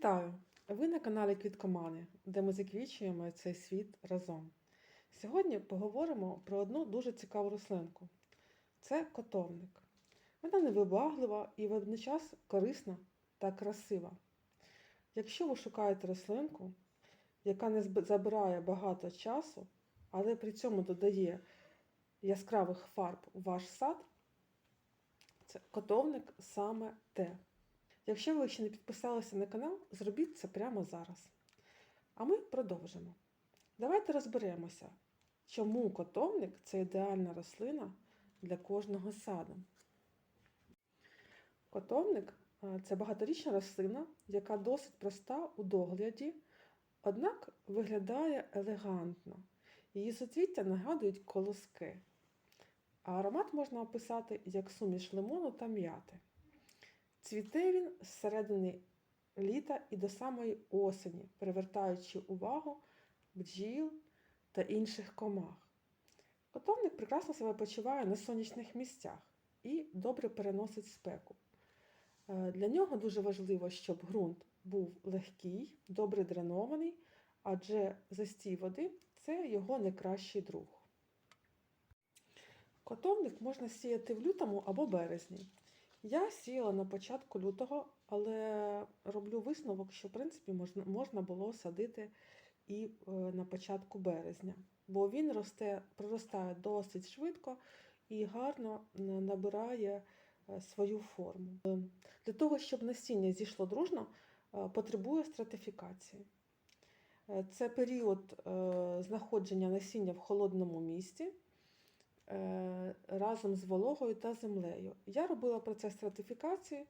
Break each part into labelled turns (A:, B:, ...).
A: Вітаю! Ви на каналі Квіткомани, де ми заквічуємо цей світ разом. Сьогодні поговоримо про одну дуже цікаву рослинку. Це котовник. Вона невибаглива і водночас корисна та красива. Якщо ви шукаєте рослинку, яка не забирає багато часу, але при цьому додає яскравих фарб у ваш сад, це котовник саме те. Якщо ви ще не підписалися на канал, зробіть це прямо зараз. А ми продовжимо. Давайте розберемося, чому котовник це ідеальна рослина для кожного саду. Котовник це багаторічна рослина, яка досить проста у догляді, однак виглядає елегантно. Її суцвіття нагадують колоски. А аромат можна описати як суміш лимону та м'яти. Цвіте він з середини літа і до самої осені, привертаючи увагу бджіл та інших комах. Котовник прекрасно себе почуває на сонячних місцях і добре переносить спеку. Е, Для нього дуже важливо, щоб ґрунт був легкий, добре дренований, адже застій води це його найкращий друг. Котовник можна сіяти в лютому або березні. Я сіяла на початку лютого, але роблю висновок, що в принципі можна, можна було садити і е, на початку березня, бо він росте, проростає досить швидко і гарно набирає е, свою форму. Е, Для того, щоб насіння зійшло дружно, потребує стратифікації. Це період знаходження насіння в холодному місці разом з вологою та землею. Я робила процес стратифікації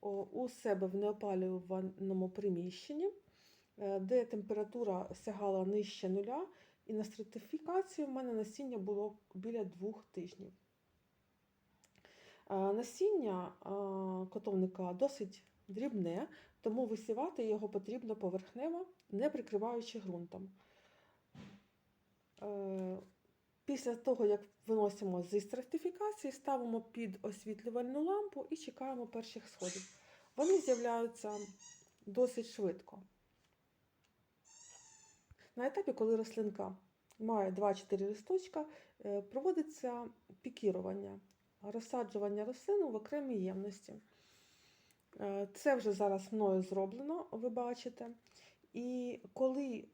A: у себе в неопалюваному приміщенні, е, де температура сягала нижче нуля, і на стратифікації в мене насіння було біля двох тижнів. Е, Насіння е, котовника досить дрібне, тому висівати його потрібно поверхнево, не прикриваючи ґрунтом. Після того, як виносимо зі стратифікації, ставимо під освітлювальну лампу і чекаємо перших сходів. Вони з'являються досить швидко. На етапі, коли рослинка має 2-4 листочка, е, проводиться пікірування, розсаджування рослини в окремій ємності. Е, Це вже зараз мною зроблено, ви бачите. І коли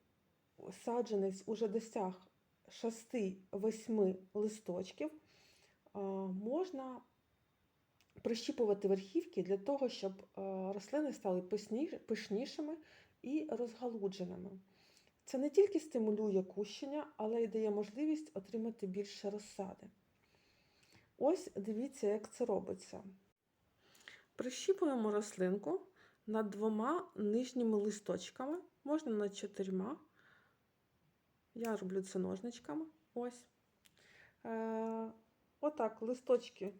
A: саджанець уже досяг 6-8 листочків, можна прищіпувати верхівки для того, щоб рослини стали пишнішими і розгалудженими. Це не тільки стимулює кущення, але й дає можливість отримати більше розсади. Ось дивіться, як це робиться. Прищіпуємо рослинку над двома нижніми листочками, можна над чотирма. Я роблю це ножничками. Ось. Е, отак листочки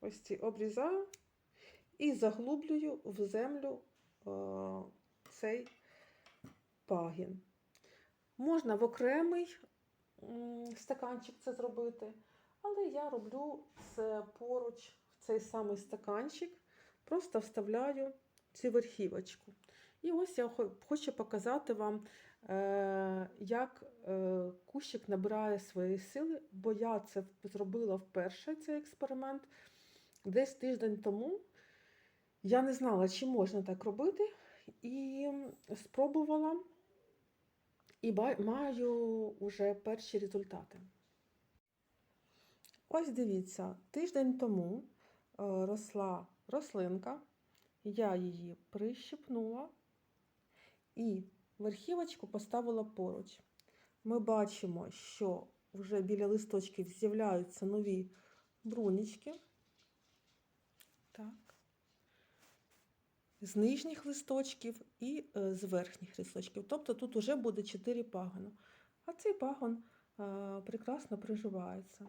A: ось ці обрізаю і заглублюю в землю е, цей пагін. Можна в окремий стаканчик це зробити, але я роблю це поруч в цей самий стаканчик, просто вставляю цю верхівочку. І ось я хочу показати вам, е, як е, кущик набирає свої сили, бо я це зробила вперше цей експеримент десь тиждень тому. Я не знала, чи можна так робити, і спробувала, і маю вже перші результати. Ось дивіться, тиждень тому е, росла рослинка, я її прищипнула і верхівочку поставила поруч. Ми бачимо, що вже біля листочків з'являються нові брунічки. Так. З нижніх листочків і е, з верхніх листочків. Тобто тут вже буде 4 пагони. А цей пагон е, прекрасно приживається.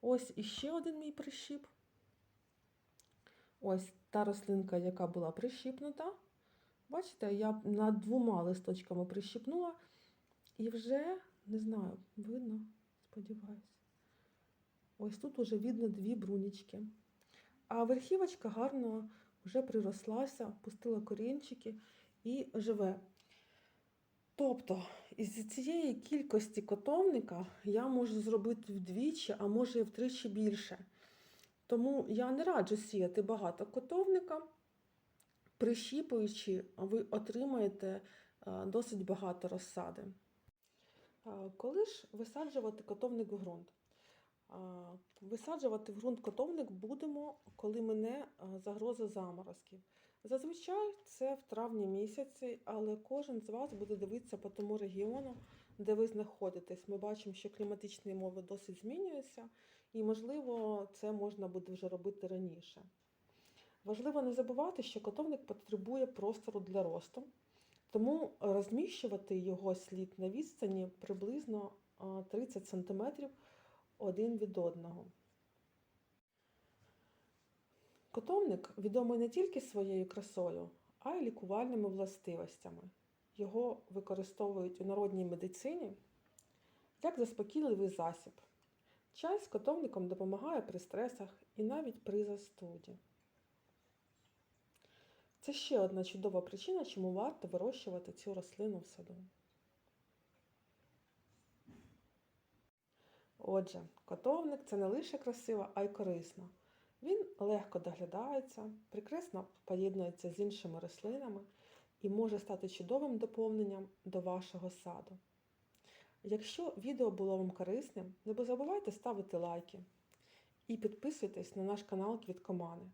A: Ось іще один мій прищіп. Ось та рослинка, яка була прищіпнута. Бачите, я над двома листочками прищіпнула і вже, не знаю, видно, сподіваюся. Ось тут уже видно дві брунічки. А верхівочка гарно вже прирослася, пустила корінчики і живе. Тобто, із цієї кількості котовника я можу зробити вдвічі, а може і втричі більше. Тому я не раджу сіяти багато котовника. Прищіпуючи, ви отримаєте е, досить багато розсади. Е, Коли ж висаджувати котовник в ґрунт? Е, Висаджувати в ґрунт котовник будемо, коли мине загроза заморозків. Зазвичай це в травні місяці, але кожен з вас буде дивитися по тому регіону, де ви знаходитесь. Ми бачимо, що кліматичні умови досить змінюються, і, можливо, це можна буде вже робити раніше. Важливо не забувати, що котовник потребує простору для росту, тому розміщувати його слід на відстані приблизно 30 см один від одного. Котовник відомий не тільки своєю красою, а й лікувальними властивостями. Його використовують у народній медицині як заспокійливий засіб. Чай з котовником допомагає при стресах і навіть при застуді. Це ще одна чудова причина, чому варто вирощувати цю рослину в саду. Отже, котовник це не лише красиво, а й корисно. Він легко доглядається, прекрасно поєднується з іншими рослинами і може стати чудовим доповненням до вашого саду. Якщо відео було вам корисним, не забувайте ставити лайки і підписуйтесь на наш канал Квіткомани.